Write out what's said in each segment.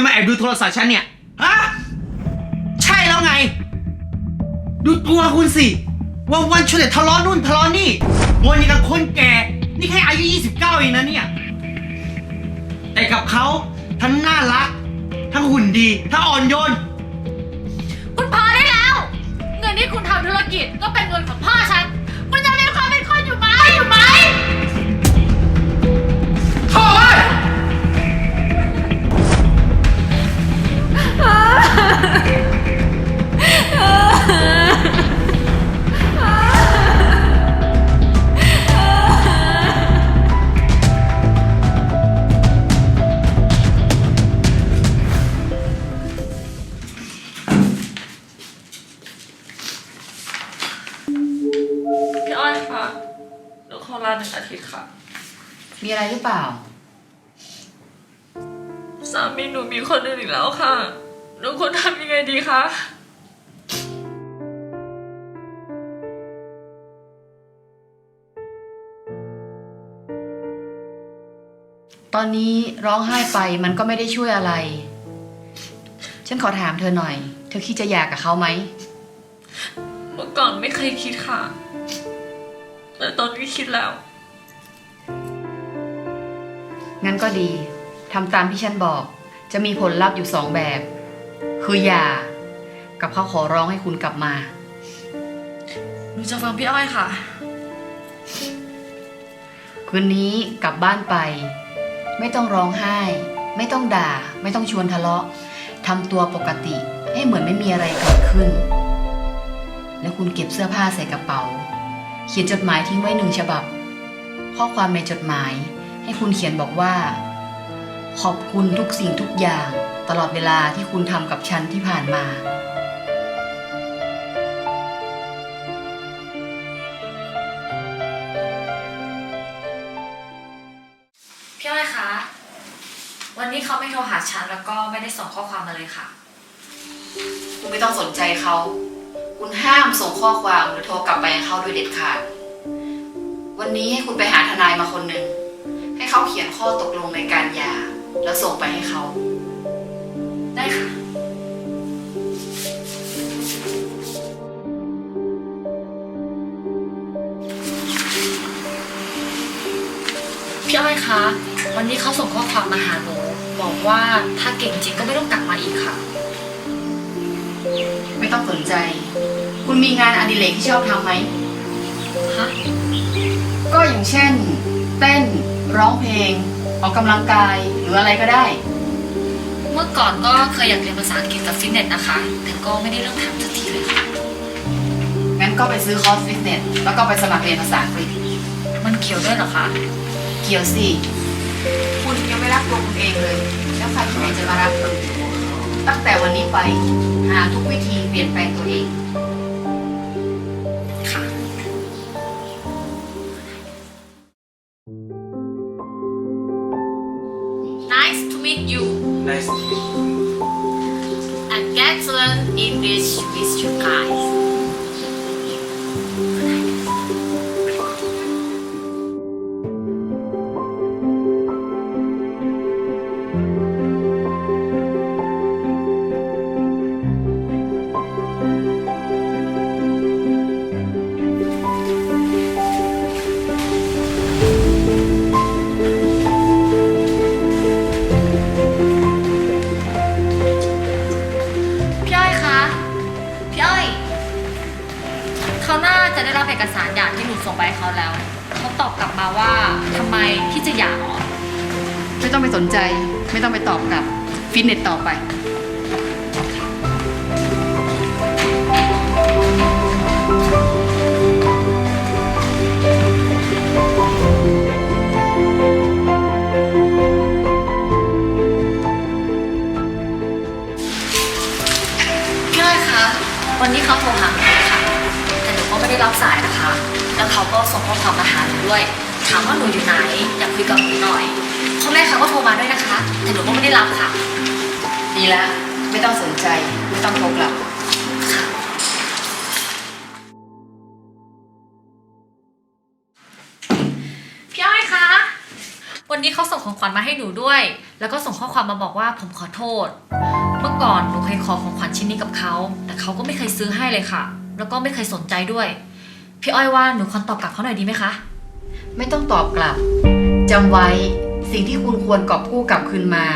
ยมาแอบดูโทรศัพท์ฉันเนี่ย ฮะ ใช่แล้วไง ดูตัวคุณสิ วันวันชวนแต่ทะเลาะนู่นทะเลาะนี่วนอย่างกับคนแก่ นี่แค่อายุ 29เองนะเนี่ย แต่กับเขาทั้งน่ารัก ทั้งหุ่นดี ทั้งอ่อนโยน คุณพอได้แล้ว เงินที่คุณทำธุรกิจก็เป็นเงินของพ่อฉัน มีอะไรหรือเปล่า สามีหนูมีคนอื่นอีกแล้วค่ะ หนูควรทำยังไงดีคะ ตอนนี้ร้องไห้ไปมันก็ไม่ได้ช่วยอะไร ฉันขอถามเธอหน่อย เธอคิดจะหย่ากับเขาไหม เมื่อก่อนไม่เคยคิดค่ะ แต่ตอนนี้คิดแล้ว ก็ดีทำตามที่ฉันบอก จะมีผลลัพธ์อยู่สองแบบ คือหย่า กับเขาขอร้องให้คุณกลับมา หนูจะฟังพี่อ้อยค่ะ คืนนี้กลับบ้านไป ไม่ต้องร้องไห้ ไม่ต้องด่า ไม่ต้องชวนทะเลาะทำตัวปกติ ให้เหมือนไม่มีอะไรเกิดขึ้น แล้วคุณเก็บเสื้อผ้าใส่กระเป๋า เขียนจดหมายทิ้งไว้หนึ่งฉบับ ข้อความในจดหมาย ให้คุณเขียนบอกว่า ขอบคุณทุกสิ่งทุกอย่าง ตลอดเวลาที่คุณทำกับฉันที่ผ่านมา พี่อ้อยคะ วันนี้เขาไม่โทรหาฉันแล้วก็ไม่ได้ส่งข้อความมาเลยค่ะ คุณไม่ต้องสนใจเขา คุณห้ามส่งข้อความหรือโทรกลับไปให้เขาโดยเด็ดขาด วันนี้ให้คุณไปหาทนายมาคนหนึ่ง ให้เขาเขียนข้อตกลงในการหย่าแล้วส่งไปให้เขา ได้ค่ะ พี่อ้อยคะ วันนี้เขาส่งข้อความมาหาหนูบอกว่าถ้าเก่งจริงก็ไม่ต้องกลับมาอีกค่ะ ไม่ต้องสนใจ คุณมีงานอดิเรกที่ชอบทำไหม ฮะ ก็อย่างเช่น เต้น ร้องเพลง ออกกำลังกายหรืออะไรก็ได้ เมื่อก่อนก็เคยอยากเรียนภาษาอังกฤษกับฟิตเนสนะคะ แต่ก็ไม่ได้เริ่มทำสักทีเลยค่ะงั้นก็ไปซื้อคอร์สฟิตเนสแล้วก็ไปสมัครเรียนภาษาอังกฤษมันเกี่ยวด้วยเหรอคะเกี่ยวสิคุณยังไม่รักตัวคุณเองเลย แล้วใครที่ไหนจะมารักคุณตั้งแต่วันนี้ไป หาทุกวิธีเปลี่ยนแปลงตัวเอง Nice to meet you. I get to learn English with you guys จะได้รับเอกสารหย่าที่หนูส่งไปให้เขาแล้วเขาตอบกลับมาว่าทำไมที่จะหย่าเหรอ ไม่ต้องไปสนใจ ไม่ต้องไปตอบกลับฟิตเนสต่อไป หนูอยู่ไหนอยากคุยกับหนูหน่อยพ่อแม่เขาก็โทรมาด้วยนะคะ แต่หนูก็ไม่ได้รับค่ะ ดีแล้วไม่ต้องสนใจไม่ต้องโทรกลับค่ะวันนี้เขาส่งของขวัญมาให้หนูด้วย แล้วก็ส่งข้อความมาบอกว่าผมขอโทษ เมื่อก่อนหนูเคยขอของขวัญชิ้นนี้กับเขา แต่เขาก็ไม่เคยซื้อให้เลยค่ะ แล้วก็ไม่เคยสนใจด้วย พี่อ้อยว่าหนูควรตอบกลับเขาหน่อยดีไหมคะ ไม่ต้องตอบกลับจำไว้สิ่งที่คุณควรกอบกู้กลับคืนมา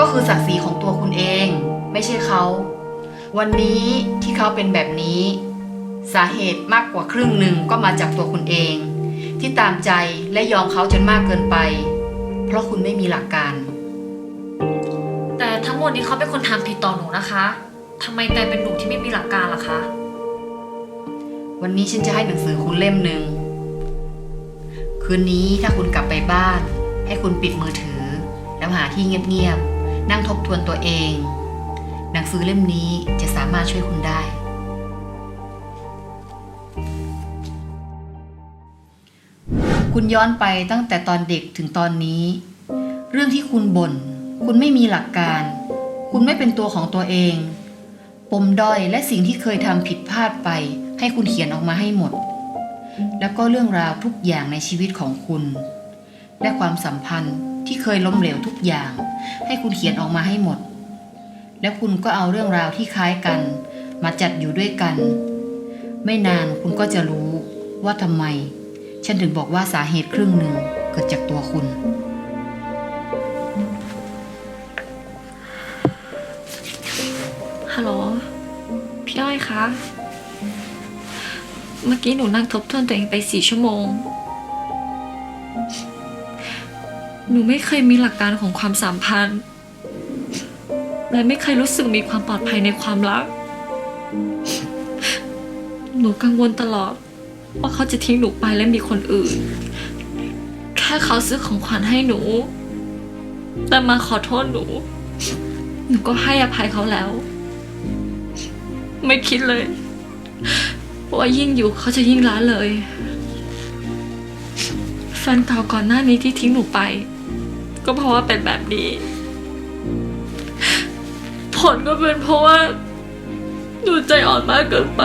ก็คือศักดิ์ศรีของตัวคุณเอง ไม่ใช่เขา วันนี้ที่เขาเป็นแบบนี้ สาเหตุมากกว่าครึ่งหนึ่งก็มาจากตัวคุณเอง ที่ตามใจและยอมเขาจนมากเกินไป เพราะคุณไม่มีหลักการ แต่ทั้งหมดนี้เขาเป็นคนทำผิดต่อหนูนะคะทำไมกลายเป็นหนูที่ไม่มีหลักการล่ะคะ วันนี้ฉันจะให้หนังสือคุณเล่มหนึ่ง คืนนี้ถ้าคุณกลับไปบ้าน ให้คุณปิดมือถือ แล้วหาที่เงียบๆนั่งทบทวนตัวเอง หนังสือเล่มนี้จะสามารถช่วยคุณได้ คุณย้อนไปตั้งแต่ตอนเด็กถึงตอนนี้ เรื่องที่คุณบ่นคุณไม่มีหลักการ คุณไม่เป็นตัวของตัวเอง ปมด้อยและสิ่งที่เคยทำผิดพลาดไป ให้คุณเขียนออกมาให้หมด แล้วก็เรื่องราวทุกอย่างในชีวิตของคุณ และความสัมพันธ์ที่เคยล้มเหลวทุกอย่าง ให้คุณเขียนออกมาให้หมด แล้วคุณก็เอาเรื่องราวที่คล้ายกัน มาจัดอยู่ด้วยกัน ไม่นานคุณก็จะรู้ว่าทำไม ฉันถึงบอกว่าสาเหตุครึ่งหนึ่งเกิดจากตัวคุณฮัลโหลพี่อ้อยคะ เมื่อกี้หนูนั่งทบทวนตัวเองไปสี่ชั่วโมง หนูไม่เคยมีหลักการของความสัมพันธ์ และไม่เคยรู้สึกมีความปลอดภัยในความรัก หนูกังวลตลอด ว่าเขาจะทิ้งหนูไปและมีคนอื่น แค่เขาซื้อของขวัญให้หนู แต่มาขอโทษหนู หนูก็ให้อภัยเขาแล้ว ไม่คิดเลย ว่ายิ่งอยู่เขาจะยิ่งละเลย แฟนเก่าก่อนหน้านี้ที่ทิ้งหนูไป ก็เพราะว่าเป็นแบบนี้ ผลก็เป็นเพราะว่าหนูใจอ่อนมากเกินไป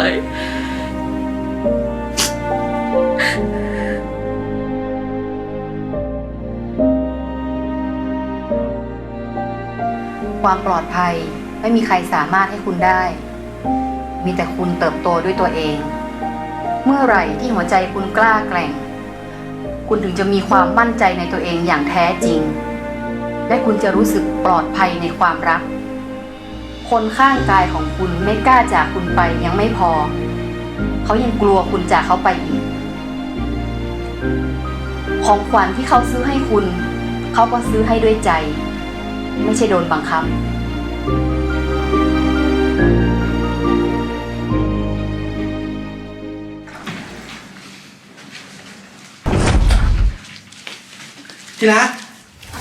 ความปลอดภัยไม่มีใครสามารถให้คุณได้ มีแต่คุณเติบโตด้วยตัวเอง เมื่อไหร่ที่หัวใจคุณกล้าแกร่ง คุณถึงจะมีความมั่นใจในตัวเองอย่างแท้จริง และคุณจะรู้สึกปลอดภัยในความรัก คนข้างกายของคุณไม่กล้าจากคุณไปยังไม่พอ เขายังกลัวคุณจากเขาไปอีก ของขวัญที่เขาซื้อให้คุณ เขาก็ซื้อให้ด้วยใจ ไม่ใช่โดนบังคับ ที่รัก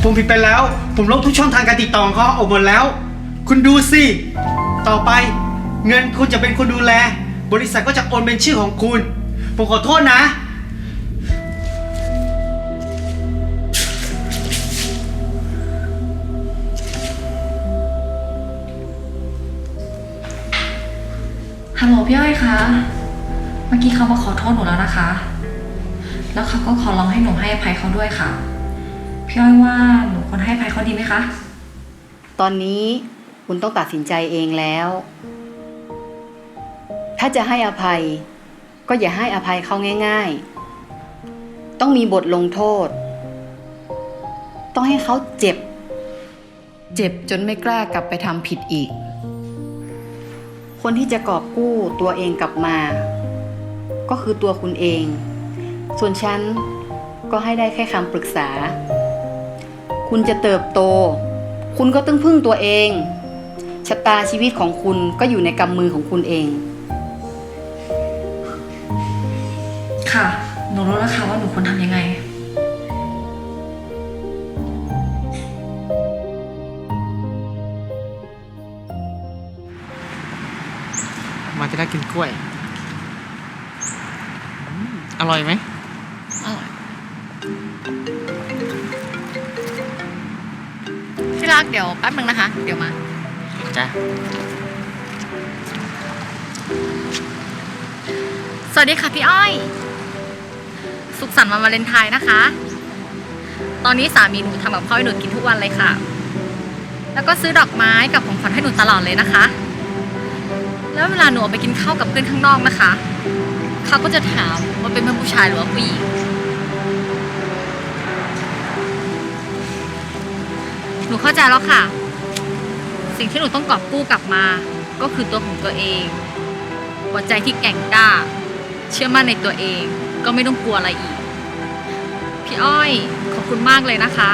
ผมผิดไปแล้ว ผมลบทุกช่องทางการติดต่อของเขาออกหมดแล้ว คุณดูสิ ต่อไปเงินคุณจะเป็นคนดูแล บริษัทก็จะโอนเป็นชื่อของคุณ ผมขอโทษนะ ฮัลโหลพี่อ้อยคะ เมื่อกี้เขามาขอโทษหนูแล้วนะคะ แล้วเขาก็ขอร้องให้หนูให้อภัยเขาด้วยค่ะ พี่อ้อยว่าหนูควรให้อภัยเขาดีไหมคะ ตอนนี้คุณต้องตัดสินใจเองแล้ว ถ้าจะให้อภัย ก็อย่าให้อภัยเขาง่าย ๆ ต้องมีบทลงโทษ ต้องให้เขาเจ็บ เจ็บจนไม่กล้ากลับไปทำผิดอีก คนที่จะกอบกู้ตัวเองกลับมา ก็คือตัวคุณเอง ส่วนฉันก็ให้ได้แค่คำปรึกษา คุณจะเติบโต คุณก็ต้องพึ่งตัวเอง ชะตาชีวิตของคุณก็อยู่ในกำมือของคุณเอง ค่ะ หนูรู้แล้วค่ะว่าหนูควรทำยังไง มาจะได้กินกล้วยอืมอร่อยไหมอร่อย ที่รักเดี๋ยวแป๊บนึงนะคะ เดี๋ยวมา จ้ะสวัสดีค่ะพี่อ้อย สุขสันต์วันวาเลนไทน์นะคะวตอนนี้สามีหนูทำกับข้าวให้หนูกินทุกวันเลยค่ะ แล้วก็ซื้อดอกไม้กับของขวัญให้หนูตลอดเลยนะคะ แล้วเวลาหนูออกไปกินข้าวกับเพื่อนข้างนอกนะคะ เขาก็จะถามว่าเป็นเพื่อนผู้ชายหรือว่าผู้หญิง นูเข้าใจแล้วค่ะ สิ่งที่หนูต้องกอบกู้กลับมา ก็คือตัวของตัวเอง หัวใจที่แกร่งกล้า เชื่อมั่นในตัวเอง ก็ไม่ต้องกลัวอะไรอีก พี่อ้อยขอบคุณมากเลยนะคะ